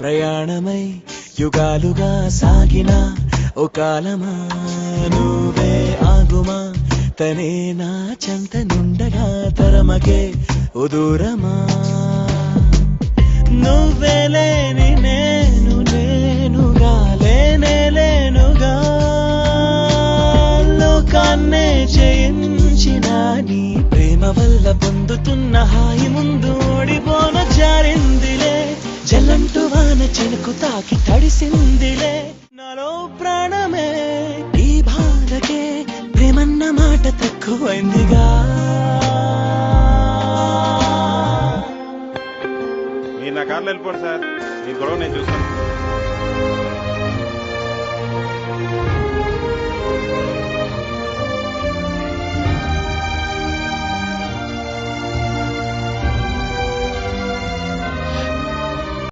ప్రయాణమై యుగాలుగా సాగిన ఓ కాలమా? నువ్వే ఆగుమా? తనే నా చెంత నుండగా తరమకే ఓ దూరమా? నువ్వే లేని నేను లేనుగా లేనే లేనుగా. లోకాన్నే జయించిన చినుకు తాకి తడిసిందిలే. నాలో ప్రాణమే ఈ బాధకే ప్రేమన్న మాట తక్కువైందిగా. మీరు నా కార్లో వెళ్ళిపోండి సార్. మీ గొడవ నేను చూస్తాను.